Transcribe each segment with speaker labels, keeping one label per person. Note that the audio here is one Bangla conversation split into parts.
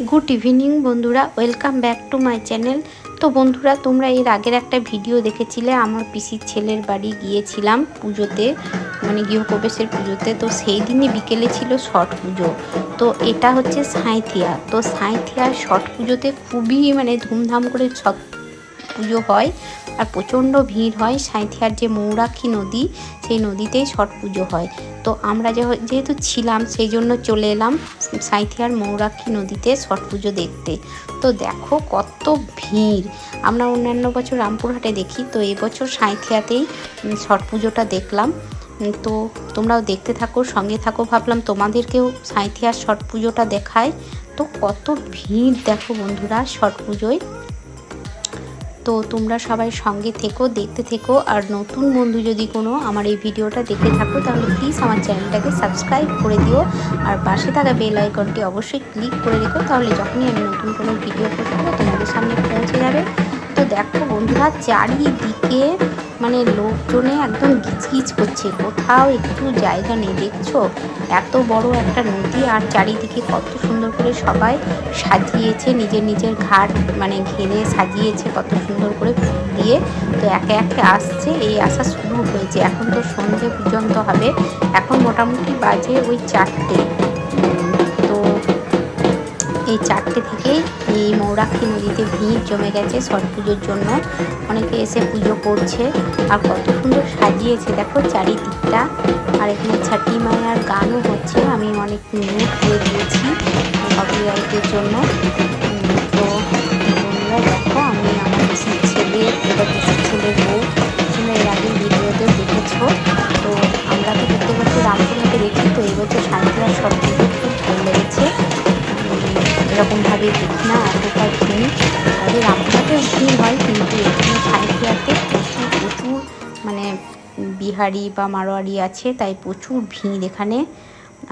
Speaker 1: গুড ইভিনিং বন্ধুরা, welcome back to my channel. তো বন্ধুরা, তোমরা এর আগের একটা ভিডিও দেখেছিলে, আমার পিসির ছেলের বাড়ি গিয়েছিলাম পুজোতে মানে গৃহপ্রবেশের পুজোতে। তো সেই দিনই বিকেলে ছিল ছট পুজো। তো এটা হচ্ছে সাঁইথিয়া। তো সাঁইথিয়ার ছট পুজোতে খুবই মানে ধুমধাম করে ছট পুজো হয় আর প্রচণ্ড ভিড় হয় সাঁইথিয়ার যে মৌরাক্ষী নদী সেই নদীতেই ছট পুজো হয়। তো আমরা যেহেতু ছিলাম সেই জন্য চলে এলাম সাঁইথিয়ার মৌরাক্ষী নদীতে ছট পুজো দেখতে। তো দেখো কত ভিড়! আমরা অন্যান্য বছর রামপুরহাটে দেখি তো এবছর সাঁইথিয়াতেই উম, ছট পুজোটা দেখলাম। তো তোমরাও দেখতে থাকো সঙ্গে থাকো। ভাবলাম তোমাদেরকেও সাঁইথিয়ার ছট পুজোটা দেখায় তো কত ভিড় দেখো বন্ধুরা ছট পুজোয়। তো তোমরা সবাই সঙ্গে থেকো, দেখতে থেকো, আর নতুন বন্ধু যদি কোনো আমার এই ভিডিওটা দেখে থাকো, তাহলে প্লিজ আমার চ্যানেলটাকে সাবস্ক্রাইব করে দিও। আর পাশে থাকা বেল আইকনটি অবশ্যই ক্লিক করে রেখো, তাহলে যখনই আমি নতুন কোনো ভিডিও করব তোমাদের সামনে পৌঁছে যাবে। তো দেখো বন্ধুরা, চারিদিকে মানে লোকজনে একদম গিচগিচ করছে। কোথাও একটু জায়গা নেই, দেখছ? এত বড় একটা নদী আর চারিদিকে কত সুন্দর করে সবাই সাজিয়েছে, নিজের নিজের ঘাট মানে ঘিরে সাজিয়েছে, কত সুন্দর করে ফুল দিয়ে। তো একে একে আসছে, এই আসা শুরু হয়েছে। এখন তো সন্ধে পর্যন্ত হবে। এখন মোটামুটি বাজে ওই চারটে। এই চারটে থেকে এই মৌরাক্ষী নদীতে ভিড় জমে গেছে ছট পুজোর জন্য। অনেকে এসে পুজো করছে। আর কত সুন্দর সাজিয়েছে। দেখো চারিদিকটা। আর এখানে ছাটি মায়ার গানও হচ্ছে। আমি অনেক মুখ দিয়ে দিয়েছি। কপিরাইটের জন্য। বিহারি বা মারোয়ারি আছে তাই প্রচুর ভিড় এখানে।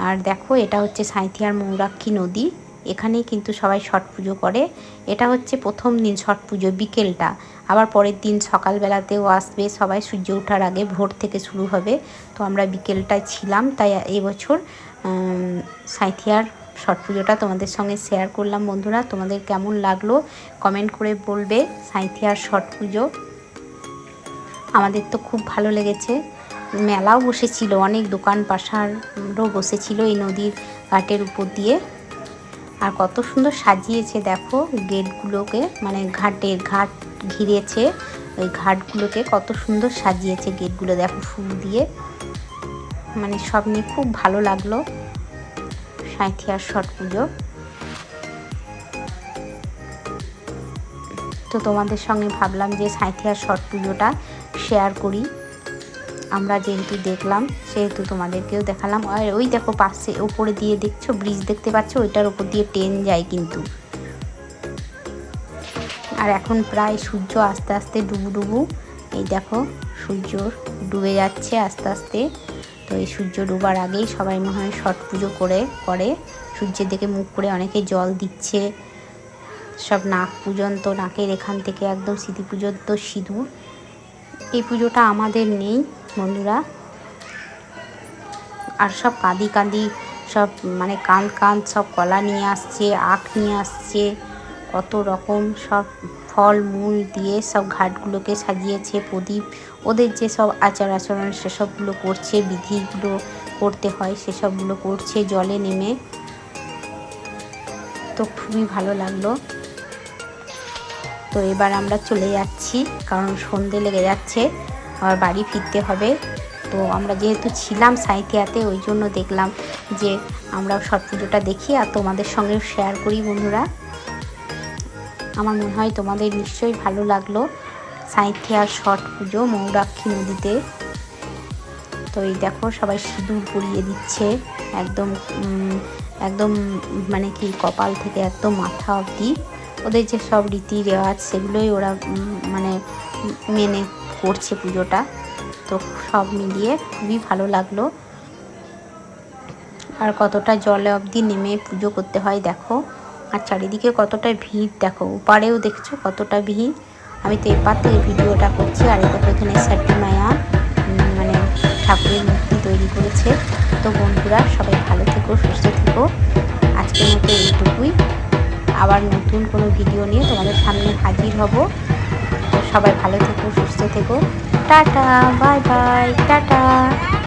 Speaker 1: আর দেখো এটা হচ্ছে সাঁইথিয়ার মৌরাক্ষী নদী। এখানেই কিন্তু সবাই ছট পুজো করে। এটা হচ্ছে প্রথম দিন ছট পুজো বিকেলটা। আবার পরের দিন সকালবেলাতেও আসবে সবাই সূর্য ওঠার আগে ভোর থেকে শুরু হবে। তো আমরা বিকেলটায় ছিলাম তাই এবছর উম, সাঁইথিয়ার ছট পুজোটা তোমাদের সঙ্গে শেয়ার করলাম। বন্ধুরা তোমাদের কেমন লাগল? কমেন্ট করে বলবে। সাঁইথিয়ার ছট পুজো আমাদের তো খুব ভালো লেগেছে। মেলাও বসেছিল, অনেক দোকান পাশারও বসেছিল এই নদীর ঘাটের উপর দিয়ে। আর কত সুন্দর সাজিয়েছে, দেখো গেটগুলোকে মানে ঘাটের ঘাট ঘিরেছে, ওই ঘাটগুলোকে কত সুন্দর সাজিয়েছে গেটগুলো, দেখো ফুল দিয়ে। মানে সব নিয়ে খুব ভালো লাগল সাঁইথিয়ার ছট পুজো। তো তোমাদের সঙ্গে ভাবলাম যে সাঁইথিয়ার ছট পুজোটা শেয়ার করি। আমরা যেহেতু দেখলাম, সেহেতু তোমাদেরকেও দেখালাম। আর ওই দেখো পাশে, ওপরে দিয়ে দেখছ ব্রিজ দেখতে পাচ্ছ, ওইটার ওপর দিয়ে ট্রেন যায় কিন্তু। আর এখন প্রায় সূর্য আস্তে আস্তে ডুবু ডুবু, এই দেখো সূর্য ডুবে যাচ্ছে আস্তে আস্তে। তো এই সূর্য ডুবার আগেই সবাই মনে হয় ছট পুজো করে করে। সূর্যের দিকে মুখ করে অনেকে জল দিচ্ছে। সব নাক পর্যন্ত নাকের এখান থেকে একদম স্মৃতি পর্যন্ত সিঁদুর। এই পুজোটা আমাদের নেই বন্ধুরা। আর সব কাঁদি কাঁদি সব মানে কাঁদ কান সব কলা নিয়ে আসছে, আখ নিয়ে আসছে। কত রকম সব ফল মূল দিয়ে সব ঘাটগুলোকে সাজিয়েছে প্রদীপ। ওদের যে সব আচার আচরণ সেসবগুলো করছে, বিধিগুলো করতে হয়, সেসবগুলো করছে, জলে নেমে। তো খুবই ভালো লাগল। তো এবার আমরা চলে যাচ্ছি, কারণ সন্ধে লেগে যাচ্ছে, আবার বাড়ি ফিরতে হবে। তো আমরা যেহেতু ছিলাম সাঁইথিয়াতে, ওই জন্য দেখলাম যে আমরা সব পুজোটা দেখি আর তোমাদের সঙ্গে শেয়ার করি বন্ধুরা। আমার মনে হয় তোমাদের নিশ্চয়ই ভালো লাগল সাঁইথিয়ার ছট পুজো মৌরাক্ষী নদীতে। তো এই দেখো, সবাই সিঁদুর পরিয়ে দিচ্ছে, একদম একদম মানে কি কপাল থেকে একদম মাথা অবধি। ওদের যে সব রীতি রেওয়াজ সেগুলোই ওরা মানে মেনে করছে পুজোটা। তো সব মিলিয়ে খুবই ভালো লাগল। আর কতটা জলে অবধি নেমে পুজো করতে হয় দেখো। আর চারিদিকে কতটা ভিড় দেখো, ওপারেও দেখছ কতটা ভিড়। আমি তো এপার থেকে ভিডিওটা করছি, আর দেখো এখানে সাটি মায়া মানে ঠাকুরের মূর্তি তৈরি করেছে। তো বন্ধুরা সবাই ভালো থেকো, সুস্থ থেকো। আজকের মতো এইটুকুই। আবার নতুন কোনো ভিডিও নিয়ে তোমাদের সামনে হাজির হব। সবাই ভালো থেকো, সুস্থ থেকো। Tata, bye bye, tata.